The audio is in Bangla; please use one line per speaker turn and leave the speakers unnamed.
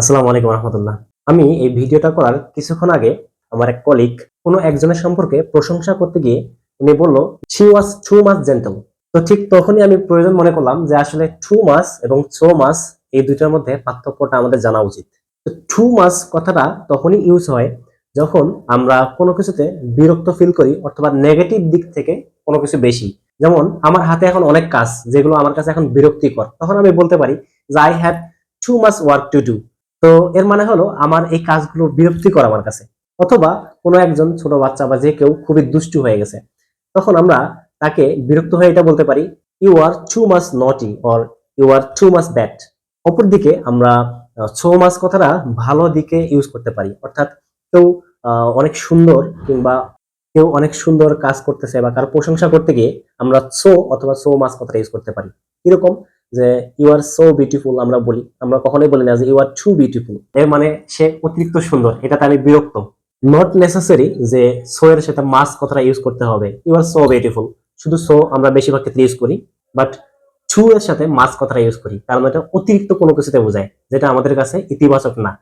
আসসালামু আলাইকুম রহমতুল্লাহ। আমি এই ভিডিওটা করার কিছুক্ষণ আগে আমার এক কলিগ কোনো একজনের সম্পর্কে প্রশংসা করতে গিয়ে উনি বলল she was too much gentle তো ঠিক তখনই আমি প্রয়োজন মনে করলাম যে আসলে টু মাস এবং ছো মাস এই দুইটার মধ্যে পার্থক্যটা আমাদের জানা উচিত। তো টু মাস কথাটা তখনই ইউজ হয় যখন আমরা কোনো কিছুতে বিরক্ত ফিল করি অথবা নেগেটিভ দিক থেকে কোনো কিছু বেশি। যেমন, আমার হাতে এখন অনেক কাজ যেগুলো আমার কাছে এখন বিরক্তিকর। তখন আমি বলতে পারি যে I have too much work to do তো এর মানে হলো আমার এই কাজগুলো বিরক্তিকর আমার কাছে। অথবা কোনো একজন ছোট বাচ্চা বা যে কেউ খুবই দুষ্টু হয়ে গেছে, তখন আমরা তাকে বিরক্ত হয়ে এটা বলতে পারি you are too much naughty or you are too much bad অপরদিকে আমরা ছো মাস কথাটা ভালো দিকে ইউজ করতে পারি। অর্থাৎ কেউ অনেক সুন্দর কিংবা কেউ অনেক সুন্দর কাজ করতেছে বা কারও প্রশংসা করতে গিয়ে আমরা সো অথবা সো মাস কথাটা ইউজ করতে পারি। কীরকম? যে ইউ আর সো বিউটিফুল আমরা বলি, আমরা কখনোই বলি না যে ইউ আর টু বিউটিফুল এর মানে সে অতিরিক্ত সুন্দর, এটাতে আমি বিরক্ত। নট নেসেসারি যে সো এর সাথে মাস কথাটা ইউজ করতে হবে। ইউ আর সো বিউটিফুল শুধু সো আমরা বেশিরভাগ ক্ষেত্রে ইউজ করি বাট টু এর সাথে মাস কথাটা ইউজ করি কারণ এটা অতিরিক্ত কোনো কিছুতে বোঝায়, যেটা আমাদের কাছে ইতিবাচক না।